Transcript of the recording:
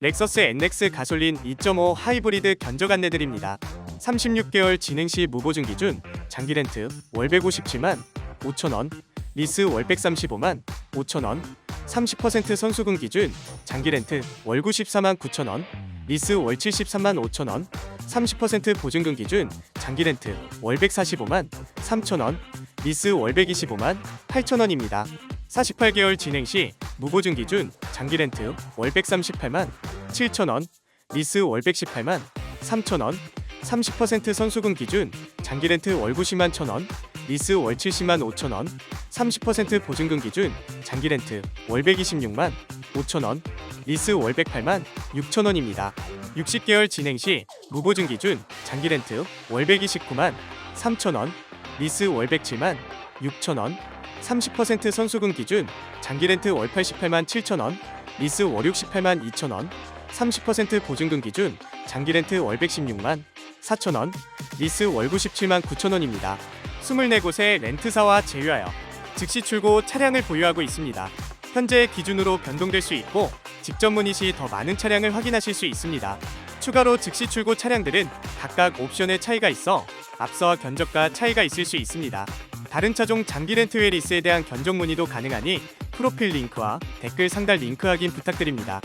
렉서스 NX 가솔린 2.5 하이브리드 견적 안내드립니다. 36개월 진행 시 무보증 기준 장기 렌트 월 157만 5천원, 리스 월 135만 5천원, 30% 선수금 기준 장기 렌트 월 94만 9천원, 리스 월 73만 5천원, 30% 보증금 기준 장기 렌트 월 145만 3천원, 리스 월 125만 8천원입니다. 48개월 진행 시 무보증 기준 장기 렌트 월 138만 7천원, 리스 월 118만 3천원, 30% 선수금 기준 장기 렌트 월 90만 1천원, 리스 월 70만 5천원, 30% 보증금 기준 장기 렌트 월 126만 5천원, 리스 월 108만 6천원입니다. 60개월 진행 시 무보증 기준 장기 렌트 월 129만 3천원, 리스 월 107만 6천원, 30% 선수금 기준 장기 렌트 월 88만 7천원, 리스 월 68만 2천원, 30% 보증금 기준 장기 렌트 월 116만 4천원, 리스 월 97만 9천원입니다. 24곳의 렌트사와 제휴하여 즉시 출고 차량을 보유하고 있습니다. 현재 기준으로 변동될 수 있고 직접 문의 시 더 많은 차량을 확인하실 수 있습니다. 추가로 즉시 출고 차량들은 각각 옵션의 차이가 있어 앞서와 견적과 차이가 있을 수 있습니다. 다른 차종 장기 렌트 외 리스에 대한 견적 문의도 가능하니 프로필 링크와 댓글 상단 링크 확인 부탁드립니다.